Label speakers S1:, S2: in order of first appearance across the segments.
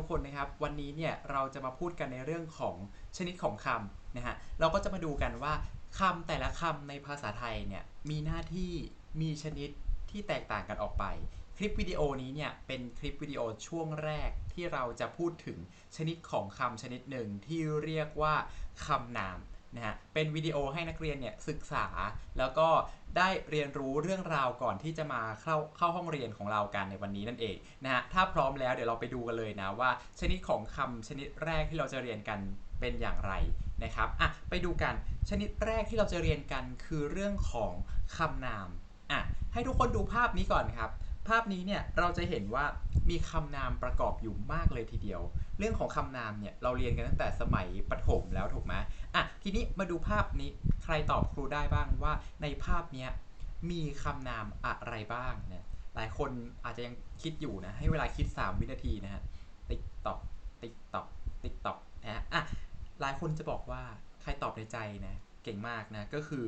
S1: ทุกคนนะครับ วันนี้เนี่ยเราจะมาพูดกันในเรื่องของชนิดของคำนะฮะเราก็จะมาดูกันว่าคำแต่ละคำในภาษาไทยเนี่ยมีหน้าที่มีชนิดที่แตกต่างกันออกไป คลิปวิดีโอนี้เนี่ยเป็นคลิปวิดีโอช่วงแรกที่เราจะพูดถึงชนิดของคำชนิดหนึ่งที่เรียกว่าคำนาม นะฮะเป็นวิดีโอให้นักเรียนเนี่ยศึกษา แล้วก็ได้เรียนรู้เรื่องราวก่อนที่จะมาเข้าเข้าห้องเรียนของเรากันในวันนี้นั่นเองนะฮะถ้าพร้อมแล้วเดี๋ยวเราไปดูกันเลยนะว่า ชนิดของคำชนิดแรกที่เราจะเรียนกันเป็นอย่างไรนะครับอะไปดูกันชนิดแรกที่เราจะเรียนกันคือเรื่องของคำนามอะให้ทุกคนดูภาพนี้ก่อนครับ ภาพนี้เนี่ยเราจะเห็นว่ามีคำนามประกอบอยู่มากเลยทีเดียว เรื่องของคำนามเนี่ยเราเรียนกันตั้งแต่สมัยประถมแล้วถูกไหมอะทีนี้มาดูภาพนี้ใครตอบครูได้บ้างว่าในภาพเนี้ยมีคำนามอะไรบ้างเนี่ยหลายคนอาจจะยังคิดอยู่นะให้เวลาคิด 3 วินาทีนะฮะติ๊กตอกติ๊กตอกติ๊กตอกนะฮะอะหลายคนจะบอกว่าใครตอบในใจนะเก่งมากนะก็คือ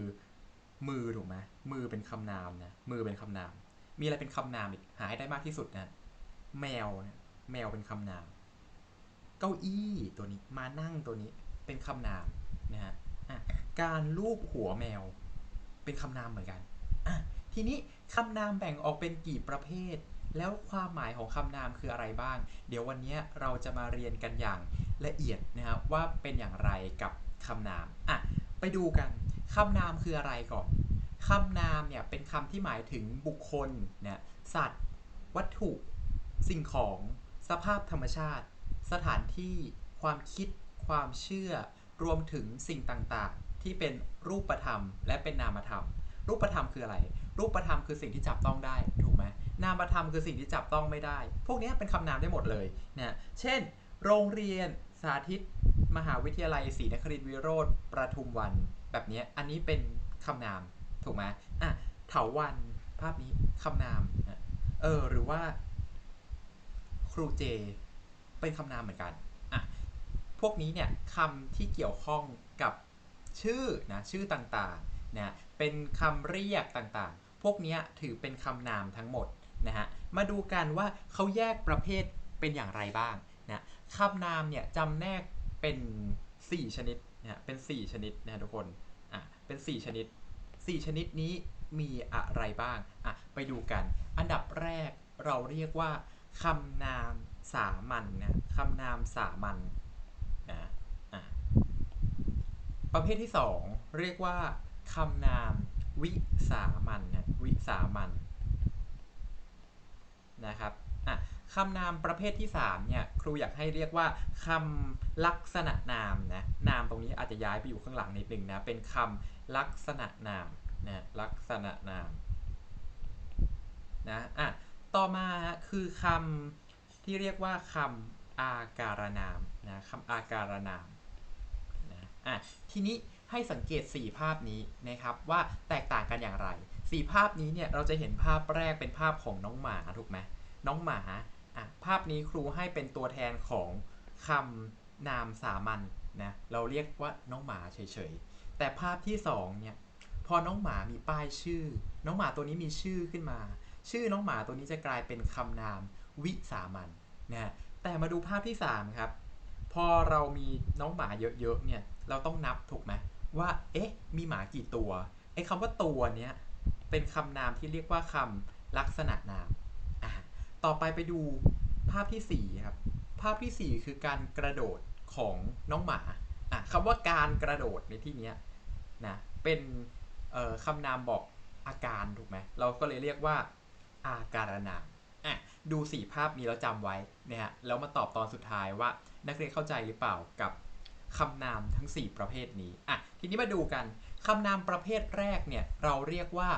S1: มือถูกไหมมือเป็นคำนามนะมือเป็นคำนาม มีอะไรเป็นคำนามอีกหาให้ได้มากที่สุดนะแมวนะแมวเป็นคำนาม เก้าอี้ตัวนี้มานั่งตัวนี้เป็นคำนามนะฮะการลูบหัวแมว เป็นคำนามเหมือนกันทีนี้คำนามแบ่งออกเป็นกี่ประเภท แล้วความหมายของคำนามคืออะไรบ้าง เดี๋ยววันนี้เราจะมาเรียนกันอย่างละเอียดนะครับว่าเป็นอย่างไรกับคำนามอะไปดูกันคำนามคืออะไรก่อน คำนามเนี่ยเป็นคำที่หมายถึงบุคคลเนี่ยสัตว์ วัตถุ สิ่งของ สภาพธรรมชาติ สถานที่ ความคิด ความเชื่อ รวมถึงสิ่งต่างๆ ที่เป็นรูปธรรม และเป็นนามธรรม รูปธรรมคืออะไร รูปธรรมคือสิ่งที่จับต้องได้ถูกไหมนามธรรมคือสิ่งที่จับต้องไม่ได้ พวกนี้เป็นคำนามได้หมดเลยนะเช่น โรงเรียนสาธิต มหาวิทยาลัยศรีนครินทรวิโรธประทุมวัน แบบนี้อันนี้เป็นคำนาม ถูกไหมอะเถาวันภาพนี้คำนามเออหรือว่า ครูเจเป็นคำนามเหมือนกันอะพวกนี้เนี่ยคำที่เกี่ยวข้องกับชื่อนะชื่อต่างๆนะเป็นคำเรียกต่างๆ พวกนี้ถือเป็นคำนามทั้งหมดนะฮะมาดูกันว่าเขาแยกประเภทเป็นอย่างไรบ้างนะคำนามเนี่ยจำแนกเป็น 4 ชนิดนะเป็น 4 ชนิดนะทุกคนอะเป็น 4 ชนิด 4 ชนิดนี้มีอะไรบ้าง อะ ไปดูกัน อันดับแรกเราเรียกว่าคำนามสามัญนะคำนามสามัญนะอะประเภทที่ 2 เรียกว่าคำนามวิสามัญนะวิสามัญนะครับอะคำนามประเภทที่3เนี่ยครูอยากให้เรียกว่าคำลักษณะนามนะนามตรงนี้อาจจะย้ายไปอยู่ข้างหลังนิดนึงนะเป็นคำ ลักษณะนามนะลักษณะนามนะอะต่อมาคือคำที่เรียกว่าคำอาการนามนะคำอาการนามนะอะทีนี้ให้สังเกต 4 ภาพนี้นะครับว่าแตกต่างกันอย่างไร 4 ภาพนี้เนี่ยเราจะเห็นภาพแรกเป็นภาพของน้องหมาถูกไหมน้องหมาอะภาพนี้ครูให้เป็นตัวแทนของคำนามสามัญนะเราเรียกว่าน้องหมาเฉยๆ แต่ภาพที่2เนี่ย พอน้องหมามีป้ายชื่อ น้องหมาตัวนี้มีชื่อขึ้นมา ชื่อน้องหมาตัวนี้จะกลายเป็นคำนามวิสามัญนะฮะแต่มาดูภาพที่3ครับ พอเรามีน้องหมาเยอะๆเนี่ย เราต้องนับถูกไหมว่า เอ๊ะ มีหมากี่ตัวไอ้คำว่าตัวเนี้ยเป็นคำนามที่เรียกว่าคำลักษณะนามอะต่อไปไปดูภาพที่4ครับ ภาพทีสี่4 คือการกระโดดของน้องหมา อะคำว่าการกระโดดในที่เนี้ยนะเป็นคำนามบอกอาการถูกไหมเราก็เลยเรียกว่าอาการนามอะดูสี่ภาพนี้แล้วจำไว้นะฮะแล้วมาตอบตอนสุดท้ายว่า นักเรียนเข้าใจหรือเปล่ากับคำนามทั้ง 4 ประเภทนี้อะทีนี้มาดูกันคำนามประเภทแรกเนี่ยเราเรียกว่า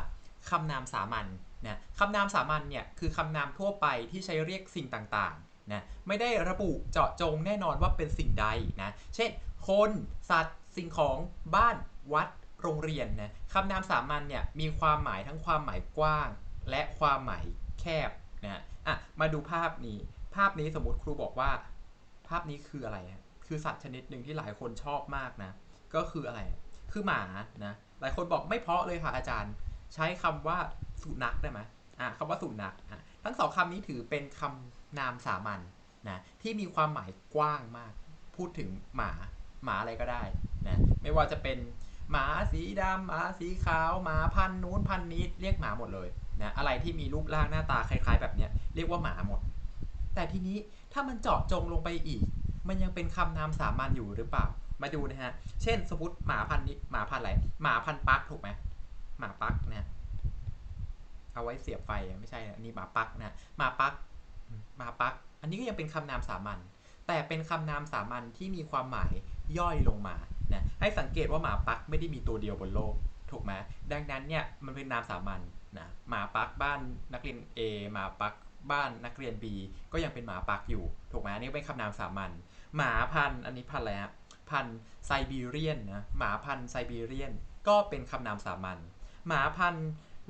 S1: คำนามสามัญนะคำนามสามัญเนี่ยคือคำนามทั่วไปที่ใช้เรียกสิ่งต่างๆนะไม่ได้ระบุเจาะจงแน่นอนว่าเป็นสิ่งใดนะเช่น คนสัตว์ สิ่งของบ้านวัด โรงเรียนนะคำนามสามัญเนี่ยมีความหมายทั้งความหมายกว้าง และความหมายแคบนะอะมาดูภาพนี้ ภาพนี้สมมติครูบอกว่า ภาพนี้คืออะไรคือสัตว์ชนิดหนึ่งที่หลายคนชอบมากนะ ก็คืออะไร คือหมานะ หลายคนบอกไม่เพาะเลยค่ะอาจารย์ ใช้คำว่าสุนัขได้ไหมอะคำว่าสุนัขอะทั้งสองคำนี้ถือเป็นคำนามสามัญนะที่มีความหมายกว้างมาก พูดถึงหมา หมาอะไรก็ได้นะไม่ว่าจะเป็นหมาสีดำหมาสีขาวหมาพันนู้นพันนี้เรียกหมาหมดเลยนะอะไรที่มีรูปร่างหน้าตาคล้ายๆ แบบเนี้ยเรียกว่าหมาหมด แต่ทีนี้ถ้ามันเจาะจงลงไปอีก มันยังเป็นคำนามสามัญอยู่หรือเปล่า มาดูนะฮะ เช่นสมมติหมาพันนี้หมาพันอะไรหมาพันปักถูกไหมหมาปักนะเอาไว้เสียบไฟไม่ใช่นะนี่หมาปักนะหมาปักหมาปัก อันนี้ก็ยังเป็นคำนามสามัญ แต่เป็นคำนามสามัญที่มีความหมายย่อยลงมานะให้สังเกตว่าหมาปักไม่ได้มีตัวเดียวบนโลกถูกไหมดังนั้นเนี่ยมันเป็นนามสามัญนะหมาปักบ้านนักเรียน A หมาปักบ้านนักเรียน B ก็ยังเป็นหมาปักอยู่ถูกไหมอันนี่เป็นคำนามสามัญหมาพันอันนี้พันอะไรฮะพันไซบีเรียนนะหมาพันไซบีเรียน ก็เป็นคำนามสามัญหมาพัน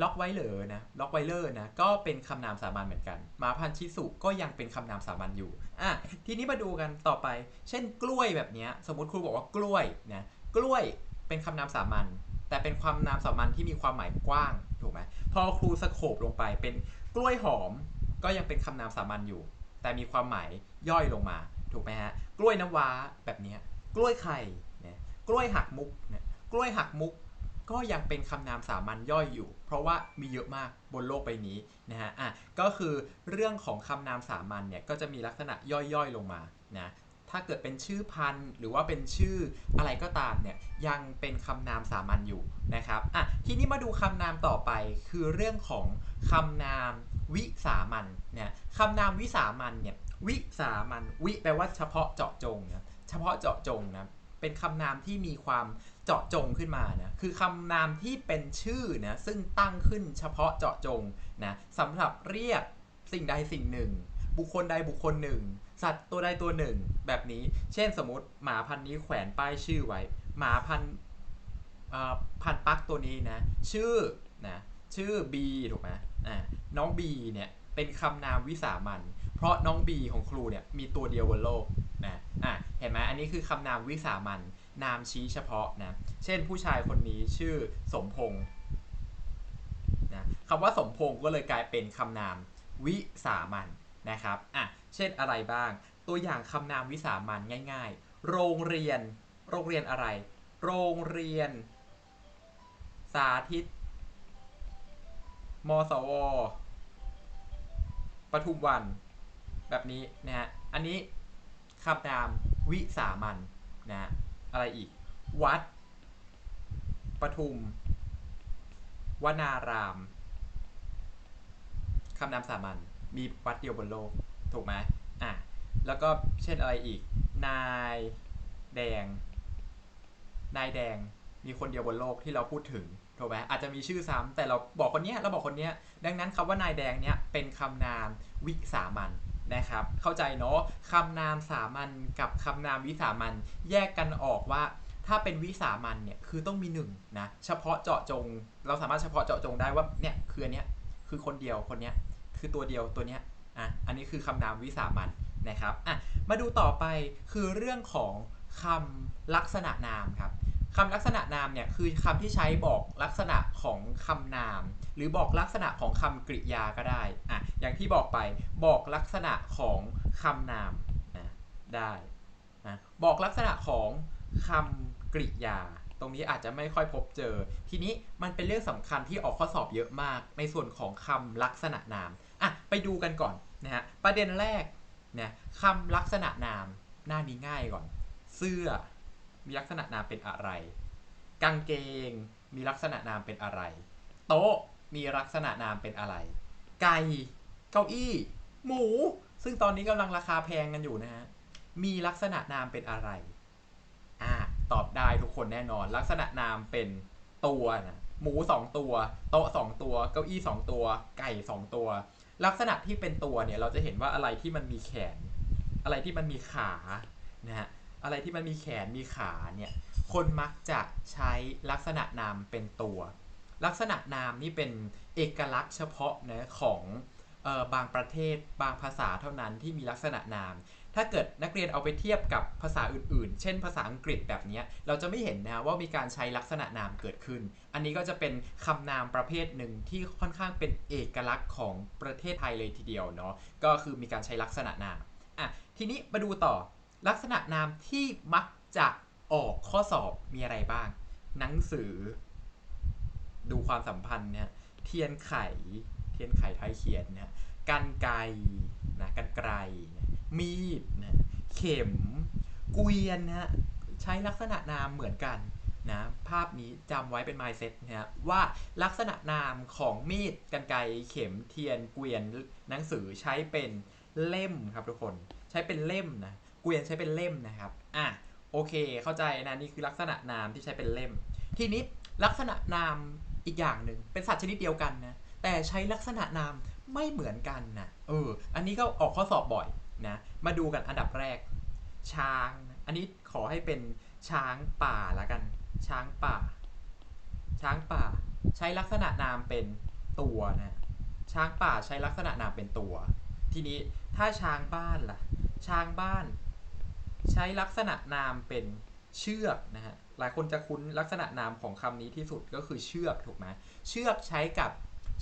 S1: ล็อกไวเลอร์นะล็อกไวเลอร์นะก็เป็นคำนามสามัญเหมือนกัน หมาพันชิสุก็ยังเป็นคำนามสามัญอยู่ อะทีนี้มาดูกันต่อไป เช่นกล้วยแบบนี้สมมติครูบอกว่ากล้วยนะกล้วยเป็นคำนามสามัญแต่เป็นความนามสามัญที่มีความหมายกว้างถูกไหมพอครูสโคบลงไปเป็นกล้วยหอม ก็ยังเป็นคำนามสามัญอยู่ แต่มีความหมายย่อยลงมาถูกไหมฮะกล้วยน้ำว้าแบบนี้กล้วยไข่เนี่ยกล้วยหักมุกเนี่ยกล้วยหักมุก ก็ยังเป็นคำนามสามัญย่อยอยู่ เพราะว่ามีเยอะมากบนโลกใบนี้นะฮะอะก็คือเรื่องของคำนามสามัญเนี่ยก็จะมีลักษณะย่อยๆลงมานะถ้าเกิดเป็นชื่อพันธุ์หรือว่าเป็นชื่ออะไรก็ตามเนี่ยยังเป็นคำนามสามัญอยู่นะครับอะทีนี้มาดูคำนามต่อไปคือเรื่องของคำนามวิสามัญเนี่ยคำนามวิสามัญเนี่ยวิสามัญวิแปลว่าเฉพาะเจาะจงนะเฉพาะเจาะจงนะเป็นคำนามที่มีความ เจาะจงขึ้นมานะคือคำนามที่เป็นชื่อนะซึ่งตั้งขึ้นเฉพาะเจาะจงนะสำหรับเรียกสิ่งใดสิ่งหนึ่ง บุคคลใดบุคคลหนึ่ง สัตว์ตัวใดตัวหนึ่ง แบบนี้ เช่นสมมติหมาพันนี้แขวนป้ายชื่อไว้ หมาพันพันปักตัวนี้นะชื่อนะชื่อ B ถูกไหมอ่าน้อง B เนี่ยเป็นคำนามวิสามันเพราะน้อง B ของครูเนี่ยมีตัวเดียวบนโลกนะอะเห็นไหมอันนี้คือคำนามวิสามัน นามชี้เฉพาะนะ เช่นผู้ชายคนนี้ชื่อสมพงษ์นะคำว่าสมพงษ์ก็เลยกลายเป็นคำนามวิสามันนะครับ อะ เช่นอะไรบ้าง ตัวอย่างคำนามวิสามันง่าย ๆ โรงเรียน โรงเรียนอะไร โรงเรียน สาธิต มสว ปทุมวัน แบบนี้นะฮะ อันนี้คำนามวิสามันนะฮะ อะไรอีก วัด ปทุม วนาราม คำนามสามัญ มีวัดเดียวบนโลก ถูกไหมอะ แล้วก็เช่นอะไรอีก นายแดง นายแดง มีคนเดียวบนโลกที่เราพูดถึง ถูกไหมอาจจะมีชื่อซ้ำแต่เราบอกคนเนี้ย เราบอกคนเนี้ย ดังนั้นคำว่านายแดงเนี้ยเป็นคำนามวิสามัน นะครับ เข้าใจเนาะคำนามสามัญกับคำนามวิสามันแยกกันออกว่า ถ้าเป็นวิสามันเนี่ยคือต้องมีหนึ่งนะเฉพาะเจาะจง เราสามารถเฉพาะเจาะจงได้ว่าเนี่ยคืออันเนี้ยคือคนเดียวคนเนี้ยคือตัวเดียวตัวเนี้ยอะอันนี้คือคำนามวิสามันนะครับอะมาดูต่อไปคือเรื่องของคำลักษณะนามครับ คำลักษณะนามเนี่ยคือคำที่ใช้บอกลักษณะของคำนาม หรือบอกลักษณะของคำกริยาก็ได้อะอย่างที่บอกไปบอกลักษณะของคำนามนะได้นะบอกลักษณะของคำกริยา ตรงนี้อาจจะไม่ค่อยพบเจอ ทีนี้มันเป็นเรื่องสำคัญที่ออกข้อสอบเยอะมาก ในส่วนของคำลักษณะนามอะไปดูกันก่อนนะฮะประเด็นแรกนะคำลักษณะนามหน้านี้ง่ายก่อน เสื้อ มีลักษณะนามเป็นอะไร กางเกง มีลักษณะนามเป็นอะไร โต๊ะ มีลักษณะนามเป็นอะไร ไก่ เก้าอี้ หมู ซึ่งตอนนี้กำลังราคาแพงกันอยู่นะฮะ มีลักษณะนามเป็นอะไร อ่า ตอบได้ทุกคนแน่นอน ลักษณะนามเป็นตัวนะหมูสองตัว โต๊ะสองตัว เก้าอี้สองตัว ไก่สองตัว ลักษณะที่เป็นตัวเนี่ย เราจะเห็นว่าอะไรที่มันมีแขน อะไรที่มันมีขา นะฮะ อะไรที่มันมีแขนมีขาเนี่ยคนมักจะใช้ลักษณะนามเป็นตัว ลักษณะนามนี่เป็นเอกลักษณ์เฉพาะนะของออบางประเทศบางภาษาเท่านั้นที่มีลักษณะนาม ถ้าเกิดนักเรียนเอาไปเทียบกับภาษาอื่นๆ เช่นภาษาอังกฤษแบบนี้เราจะไม่เห็นนะว่ามีการใช้ลักษณะนามเกิดขึ้น อันนี้ก็จะเป็นคำนามประเภทหนึ่งที่ค่อนข้างเป็นเอกลักษณ์ของประเทศไทยเลยทีเดียวเนาะก็คือมีการใช้ลักษณะนามอะทีนี้มาดูต่อ ลักษณะนามที่มักจะออกข้อสอบมีอะไรบ้าง หนังสือ ดูความสัมพันธ์เนี่ยเทียนไข เทียนไขไทยเขียนเนี่ยกันไกนะกันไกรนะมีดนะเข็ม เกวียนนะฮะใช้ลักษณะนามเหมือนกันนะภาพนี้จำไว้เป็น mindset นะฮะว่าลักษณะนามของมีดกันไกเข็มเทียนเกวียนหนังสือใช้เป็นเล่มครับทุกคน ใช้เป็นเล่มนะ เกวียนใช้เป็นเล่มนะครับ อะโอเค เข้าใจนะนี่คือลักษณะนามที่ใช้เป็นเล่ม ทีนี้ลักษณะนามอีกอย่างหนึ่งเป็นสัตว์ชนิดเดียวกันนะแต่ใช้ลักษณะนามไม่เหมือนกันนะเออ อันนี้ก็ออกข้อสอบบ่อยนะมาดูกันอันดับแรก ช้าง อันนี้ขอให้เป็นช้างป่าละกัน ช้างป่า ช้างป่า ใช้ลักษณะนามเป็นตัวนะช้างป่าใช้ลักษณะนามเป็นตัว ทีนี้ถ้าช้างบ้านล่ะ ช้างบ้าน ใช้ลักษณะนามเป็นเชือกนะฮะหลายคนจะคุ้นลักษณะนามของคำนี้ที่สุดก็คือเชือกถูกไหมเชือกใช้กับ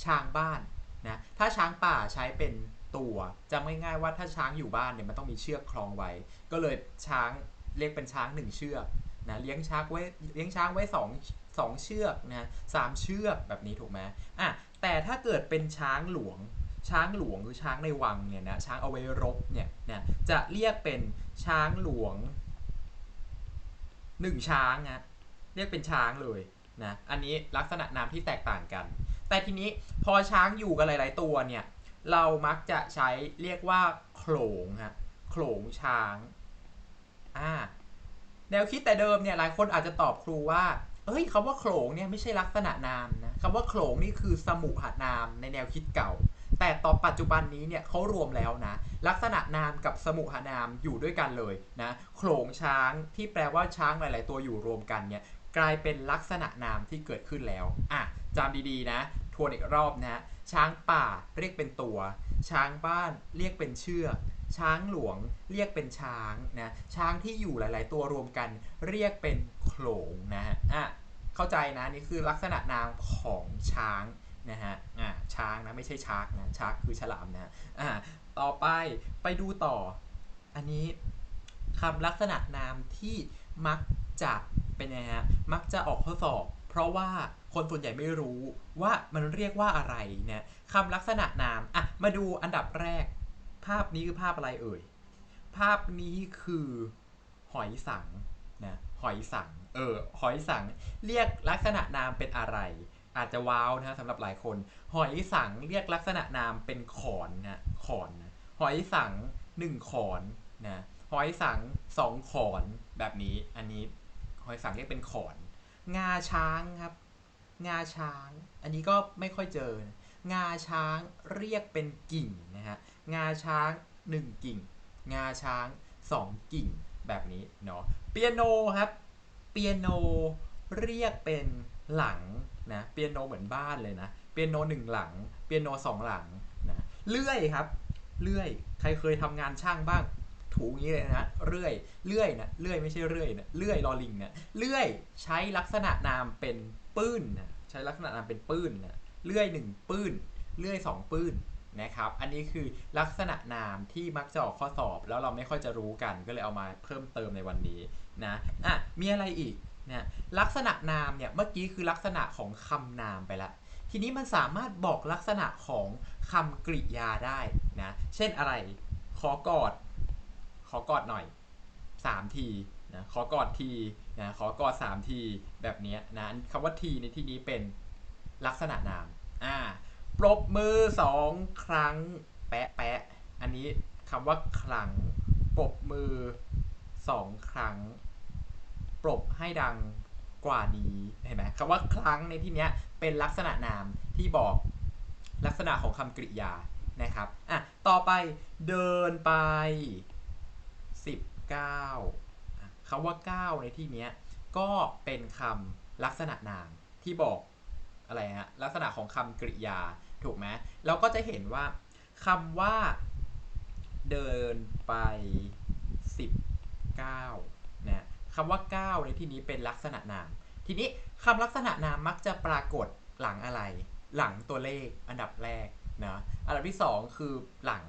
S1: ช้างบ้านนะถ้าช้างป่าใช้เป็นตัวจำง่ายๆว่าถ้าช้างอยู่บ้านเนี่ยมันต้องมีเชือกคล้องไว้ ก็เลยช้างเรียกเป็นช้างหนึ่งเชือกนะเลี้ยงช้างไว้เลี้ยงช้างไว้สองสองเชือกนะสามเชือกแบบนี้ถูกไหมอะแต่ถ้าเกิดเป็นช้างหลวง ช้างหลวงคือช้างในวังเนี่ยนะช้างเอาไว้รบเนี่ยนะจะเรียกเป็นช้างหลวงหนึ่งช้างนะเรียกเป็นช้างเลยนะอันนี้ลักษณะนามที่แตกต่างกัน แต่ทีนี้พอช้างอยู่กันหลาย ๆ ตัวเนี่ยเรามักจะใช้เรียกว่าโขลงฮะโขลงช้างอ่าแนวคิดแต่เดิมเนี่ยหลายคนอาจจะตอบครูว่าเอ้ยคำว่าโขลงเนี่ยไม่ใช่ลักษณะนามนะคำว่าโขลงนี่คือสมุหนามในแนวคิดเก่า แต่ต่อปัจจุบันนี้เนี่ยเขารวมแล้วนะ ลักษณะนามกับสมุหนามอยู่ด้วยกันเลยนะโขลงช้างที่แปลว่าช้างหลาย ๆ ตัวอยู่รวมกันเนี่ยกลายเป็นลักษณะนามที่เกิดขึ้นแล้วอะจำดี ๆ นะ ทวนอีกรอบนะ ช้างป่าเรียกเป็นตัว ช้างบ้านเรียกเป็นเชือก ช้างหลวงเรียกเป็นช้างนะ ช้างที่อยู่หลาย ๆ ตัวรวมกัน เรียกเป็นโขลงนะฮะอะเข้าใจนะ นี่คือลักษณะนามของช้าง นะฮะอะช้างนะไม่ใช่ชาร์กนะชาร์กคือฉลามนะอะต่อไปไปดูต่อ อันนี้คำลักษณะนามที่มักจะเป็นไงฮะมักจะออกข้อสอบ เพราะว่าคนส่วนใหญ่ไม่รู้ว่ามันเรียกว่าอะไรเนี่ยคำลักษณะนามอะมาดูอันดับแรก ภาพนี้คือภาพอะไรเอ่ย ภาพนี้คือหอยสังนะหอยสัง เออ หอยสัง เรียกลักษณะนามเป็นอะไร อาจจะว้าวนะสำหรับหลายคน หอยสังเรียกลักษณะนามเป็นขอนนะขอนนะหอยสังหนึ่งขอนนะหอยสังสองขอนแบบนี้ อันนี้หอยสังเรียกเป็นขอน งาช้างครับ งาช้าง อันนี้ก็ไม่ค่อยเจอนะงาช้างเรียกเป็นกิ่งนะฮะงาช้างหนึ่งกิ่ง งาช้างสองกิ่งแบบนี้เนาะเปียโนครับ เปียโนเรียกเป็น หลังนะเปียโนเหมือนบ้านเลยนะเปียโนหนึ่งหลัง เปียโนสองหลังนะเลื่อยครับเลื่อยใครเคยทำงานช่างบ้าง ถูอย่างนี้เลยนะเลื่อยเลื่อยนะเลื่อยไม่ใช่เลื่อยนะเลื่อยลอลิงนะเลื่อยใช้ลักษณะนามเป็นปื้นนะใช้ลักษณะนามเป็นปื้นนะเลื่อยหนึ่งปื้นเลื่อยสองปื้นนะครับ อันนี้คือลักษณะนามที่มักจะออกข้อสอบ แล้วเราไม่ค่อยจะรู้กันก็เลยเอามาเพิ่มเติมในวันนี้นะอะมีอะไรอีก นะลักษณะนามเนี่ยเมื่อกี้คือลักษณะของคำนามไปละทีนี้มันสามารถบอกลักษณะของคำกริยาได้นะเช่นอะไร ขอกอด ขอกอดหน่อย 3 ทีนะขอกอดทีนะขอกอด 3 ทีแบบนี้นะคำว่าทีในที่นี้เป็นลักษณะนามอ่าปรบมือสองครั้งแปะแปะอันนี้คำว่าครั้งปรบมือสองครั้ง ปรบให้ดังกว่านี้เห็นไหมคำว่าครั้งในที่เนี้ยเป็นลักษณะนามที่บอกลักษณะของคำกริยานะครับอะต่อไปเดินไป 19อะคำว่า 9 ในที่เนี้ยก็เป็นคำลักษณะนามที่บอกอะไรฮะลักษณะของคำกริยาถูกไหมเราก็จะเห็นว่าคำว่าเดินไป 19นะ คำว่า9ในที่นี้เป็นลักษณะนาม ทีนี้คำลักษณะนามมักจะปรากฏหลังอะไร หลังตัวเลขอันดับแรกนะอันดับที่ 2 คือหลัง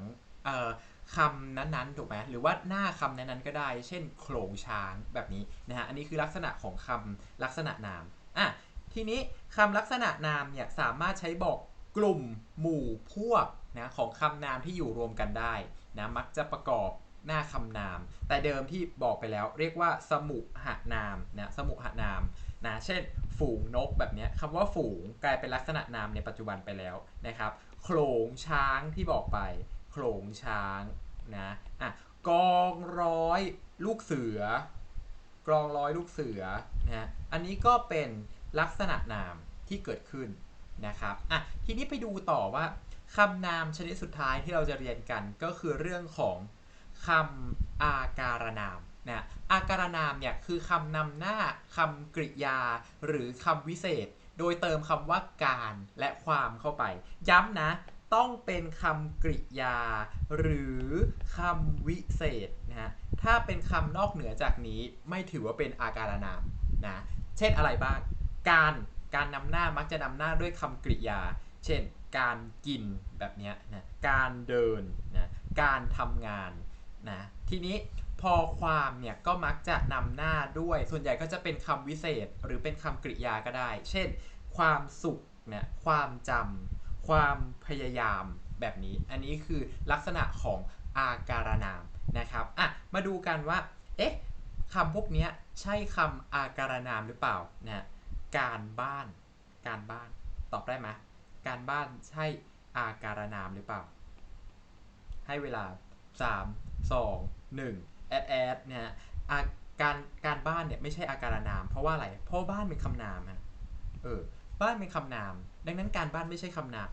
S1: คำนั้นๆถูกไหมหรือว่าหน้าคำนั้นๆก็ได้ เช่นโขลงช้างแบบนี้นะฮะอันนี้คือลักษณะของคำลักษณะนามอะทีนี้คำลักษณะนามเนี่ยสามารถใช้บอกกลุ่มหมู่พวกนะของคำนามที่อยู่รวมกันได้นะมักจะประกอบ หน้าคำนาม แต่เดิมที่บอกไปแล้วเรียกว่าสมุหนามนะสมุหนามนะเช่น ฝูงนกแบบนี้คำว่าฝูงกลายเป็นลักษณะนามในปัจจุบันไปแล้วนะครับโขลงช้างที่บอกไปโขลงช้างนะอะกองร้อยลูกเสือกรองร้อยลูกเสือนะอันนี้ก็เป็นลักษณะนามที่เกิดขึ้นนะครับอะทีนี้ไปดูต่อว่าคำนามชนิดสุดท้ายที่เราจะเรียนกันก็คือเรื่องของ คำอาการนามนะอาการนามเนี่ยคือคำนำหน้าคำกริยา หรือคำวิเศษ โดยเติมคำว่าการและความเข้าไป ย้ำนะต้องเป็นคำกริยา หรือคำวิเศษนะฮะถ้าเป็นคำนอกเหนือจากนี้ไม่ถือว่าเป็นอาการนามนะเช่นอะไรบ้าง การการนำหน้ามักจะนำหน้าด้วยคำกริยา เช่น การกินแบบนี้นะการเดินนะการทำงาน นะทีนี้พอความเนี่ยก็มักจะนำหน้าด้วย ส่วนใหญ่ก็จะเป็นคำวิเศษหรือเป็นคำกริยาก็ได้ เช่น ความสุขเนี่ยความจำความพยายามแบบนี้ อันนี้คือลักษณะของอาการนามนะครับอะมาดูกันว่า เอ๊ะคำพวกนี้ใช่คำอาการนามหรือเปล่านะการบ้าน การบ้าน ตอบได้ไหมการบ้านใช่อาการนามหรือเปล่า ให้เวลา 3 2 1แอดแอดเนี่ยอาการการบ้านเนี่ยไม่ใช่อาการนาม เพราะว่าอะไร เพราะบ้านเป็นคำนามฮะเออบ้านเป็นคำนาม ดังนั้นการบ้านไม่ใช่คำนาม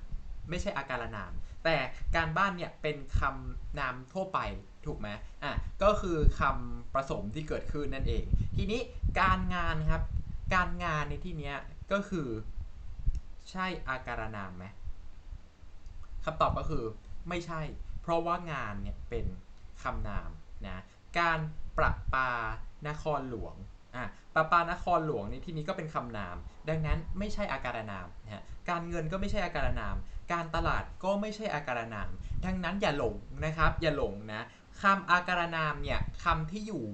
S1: ไม่ใช่อาการนาม แต่การบ้านเนี่ยเป็นคำนามทั่วไปถูกไหมอะก็คือคำผสมที่เกิดขึ้นนั่นเอง ทีนี้การงานครับ การงานในที่นี้ก็คือ ใช่อาการนามไหมคำตอบก็คือไม่ใช่ ราะว่างานเนี่ยเป็นคำนามนะการประปานครหลวงอะประปานครหลวงในที่นี้ก็เป็นคำนาม ดังนั้นไม่ใช่อาการนามนะฮะการเงินก็ไม่ใช่อาการนาม การตลาดก็ไม่ใช่อาการนาม ดังนั้นอย่าหลงนะครับ อย่าหลงนะคำอาการนามเนี่ยคำที่อยู่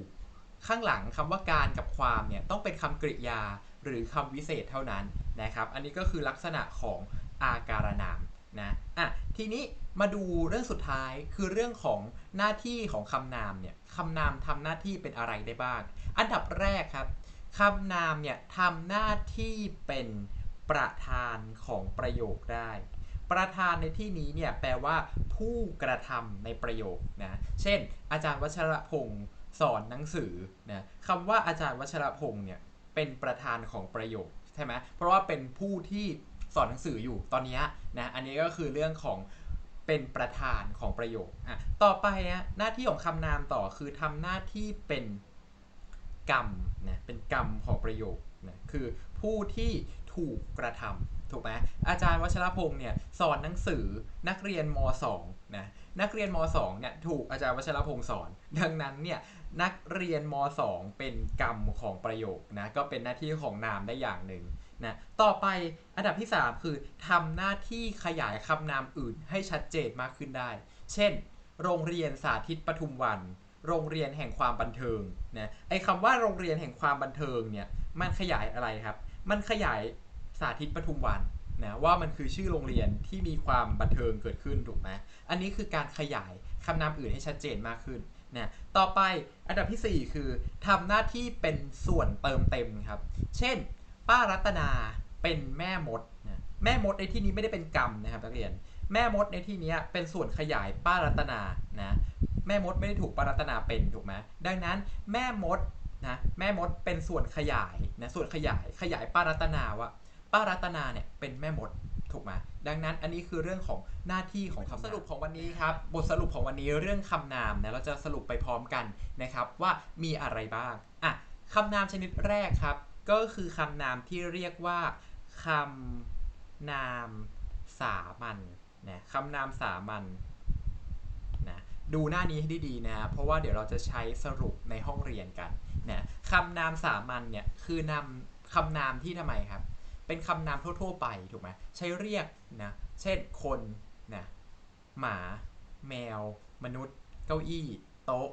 S1: ข้างหลังคำว่าการกับความเนี่ยต้องเป็นคำกริยาหรือคำวิเศษเท่านั้นนะครับ อันนี้ก็คือลักษณะของอาการนามนะอะทีนี้ มาดูเรื่องสุดท้ายคือเรื่องของหน้าที่ของคำนามเนี่ยคำนามทำหน้าที่เป็นอะไรได้บ้าง อันดับแรกครับคำนามเนี่ยทำหน้าที่เป็นประธานของประโยคได้ ประธานในที่นี้เนี่ยแปลว่าผู้กระทำในประโยคนะเช่น อาจารย์วัชรพงศ์สอนหนังสือนะคำว่าอาจารย์วัชรพงศ์เนี่ยเป็นประธานของประโยคใช่ไหมเพราะว่าเป็นผู้ที่สอนหนังสืออยู่ตอนนี้นะอันนี้ก็คือเรื่องของ เป็นประธานของประโยคอะต่อไปนะหน้าที่ของคำนามต่อคือทำหน้าที่เป็นกรรมนะเป็นกรรมของประโยคนะคือผู้ที่ถูกกระทำถูกไหมอาจารย์วัชรพงศ์เนี่ยสอนหนังสือนักเรียนม .2 นะนักเรียนม .2 เนี่ยถูกอาจารย์วัชรพงศ์สอน ดังนั้นเนี่ยนักเรียนม .2 เป็นกรรมของประโยคนะก็เป็นหน้าที่ของนามได้อย่างหนึ่ง นะต่อไปอันดับที่ 3 คือทำหน้าที่ขยายคำนามอื่นให้ชัดเจนมากขึ้นได้ เช่น โรงเรียนสาธิตปทุมวัน โรงเรียนแห่งความบันเทิงนะไอ้คำว่าโรงเรียนแห่งความบันเทิงเนี่ยมันขยายอะไรครับ มันขยายสาธิตปทุมวันนะว่ามันคือชื่อโรงเรียนที่มีความบันเทิงเกิดขึ้นถูกไหมอันนี้คือการขยายคำนามอื่นให้ชัดเจนมากขึ้นนะต่อไปอันดับที่ 4 คือทำหน้าที่เป็นส่วนเติมเต็มครับ เช่น ป้ารัตนาเป็นแม่มดนะแม่มดในที่นี้ไม่ได้เป็นกรรมนะครับนักเรียน แม่มดในที่นี้เป็นส่วนขยายป้ารัตนานะแม่มดไม่ได้ถูกป้ารัตนาเป็นถูกไหมดังนั้นแม่มดนะแม่มดเป็นส่วนขยายนะส่วนขยายขยายป้ารัตนาว่าป้ารัตนาเนี่ยเป็นแม่มดถูกไหมดังนั้นอันนี้คือเรื่องของหน้าที่ของคำสรุปของวันนี้ครับบทสรุปของวันนี้เรื่องคำนามนะเราจะสรุปไปพร้อมกันนะครับว่ามีอะไรบ้างอะคำนามชนิดแรกครับ ก็คือคำนามที่เรียกว่าคำนามสามัญนะคำนามสามัญนะดูหน้านี้ให้ดีๆนะเพราะว่าเดี๋ยวเราจะใช้สรุปในห้องเรียนกันนะคำนามสามัญเนี่ยคือนามคำนามที่ทำไมครับ เป็นคำนามทั่วๆไปถูกไหมใช้เรียกนะเช่นคนนะหมา แมว มนุษย์ เก้าอี้ โต๊ะ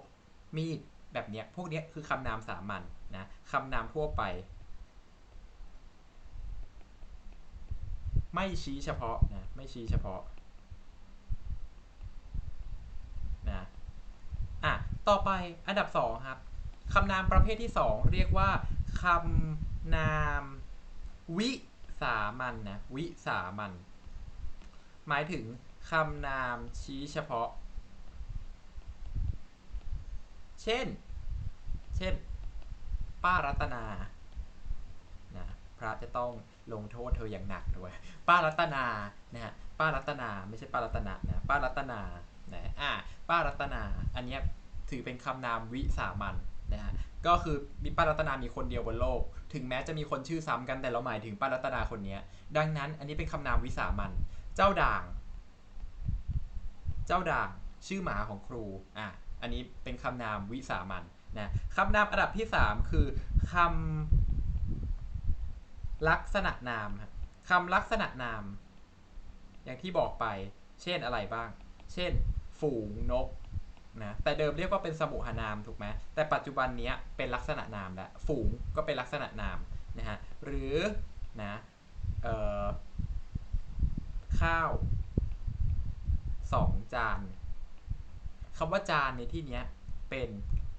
S1: มีดแบบเนี้ยพวกเนี้ยคือคำนามสามัญนะคำนามทั่วไป ไม่ชี้เฉพาะนะไม่ชี้เฉพาะนะอะต่อไปอันดับ 2 ครับคำนามประเภทที่ 2 เรียกว่าคำนามวิสามันนะวิสามัญหมายถึงคำนามชี้เฉพาะ เช่น เช่น ป้ารัตนานะพระจะต้อง ลงโทษเธออย่างหนักด้วย ป้ารัตนานะฮะป้ารัตนาไม่ใช่ป้ารัตนานะป้ารัตนานะอ่าป้ารัตนาอันนี้ถือเป็นคำนามวิสามัญนะฮะก็คือมีป้ารัตนามีคนเดียวบนโลก ถึงแม้จะมีคนชื่อซ้ำกันแต่เราหมายถึงป้ารัตนาคนนี้ดังนั้นอันนี้เป็นคำนามวิสามัญเจ้าด่าง เจ้าด่างชื่อหมาของครูอะอันนี้เป็นคำนามวิสามัญนะคำนามอันดับที่ 3 คือคำ ลักษณะนามครับคำลักษณะนาม อย่างที่บอกไป เช่นอะไรบ้าง เช่น ฝูงนกนะแต่เดิมเรียกว่าเป็นสมุหนามถูกไหมแต่ปัจจุบันนี้เป็นลักษณะนามแล้วฝูงก็เป็นลักษณะนามนะฮะหรือนะเออข้าวสองจานคำว่าจานในที่นี้เป็น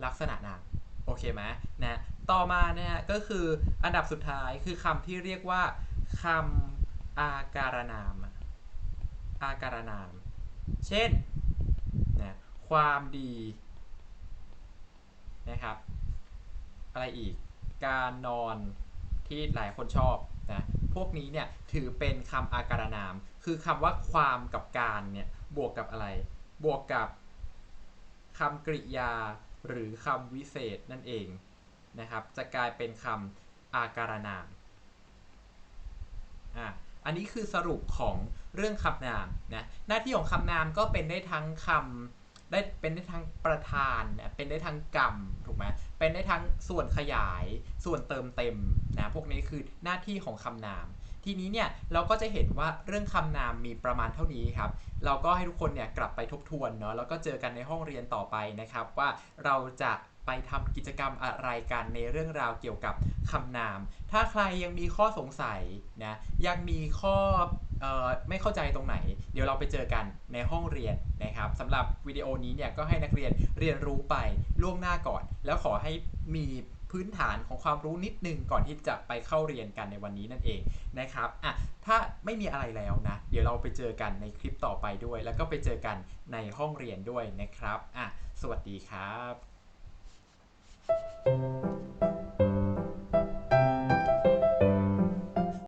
S1: ลักษณะนามโอเคไหมนะ ต่อมาเนะฮะก็คืออันดับสุดท้ายคือคำที่เรียกว่าคำอาการนาม อาการนาม เช่นนะความดีนะครับ อะไรอีก การนอนที่หลายคนชอบนะพวกนี้เนี่ยถือเป็นคำอาการนาม คือคำว่าความกับการเนี่ยบวกกับอะไร บวกกับคำกริยาหรือคำวิเศษนั่นเอง นะครับ จะกลายเป็นคำอาการนามอะอันนี้คือสรุปของเรื่องคำนามนะหน้าที่ของคำนามก็เป็นได้ทั้งคำได้เป็นได้ทั้งประธานนะเป็นได้ทั้งกรรมถูกไหมเป็นได้ทั้งส่วนขยาย ส่วนเติมเต็มนะพวกนี้คือหน้าที่ของคำนาม ทีนี้เนี่ยเราก็จะเห็นว่าเรื่องคำนามมีประมาณเท่านี้ครับ เราก็ให้ทุกคนเนี่ยกลับไปทบทวนเนาะแล้วก็เจอกันในห้องเรียนต่อไปนะครับว่าเราจะ ไปทำกิจกรรมอะไรกันในเรื่องราวเกี่ยวกับคำนาม ถ้าใครยังมีข้อสงสัยนะยังมีข้อไม่เข้าใจตรงไหน เดี๋ยวเราไปเจอกันในห้องเรียนนะครับสำหรับวิดีโอนี้เนี่ยก็ให้นักเรียนเรียนรู้ไปล่วงหน้าก่อน แล้วขอให้มีพื้นฐานของความรู้นิดนึงก่อนที่จะไปเข้าเรียนกันในวันนี้นั่นเองนะครับอะถ้าไม่มีอะไรแล้วนะ เดี๋ยวเราไปเจอกันในคลิปต่อไปด้วย แล้วก็ไปเจอกันในห้องเรียนด้วยนะครับอะสวัสดีครับ フフフ。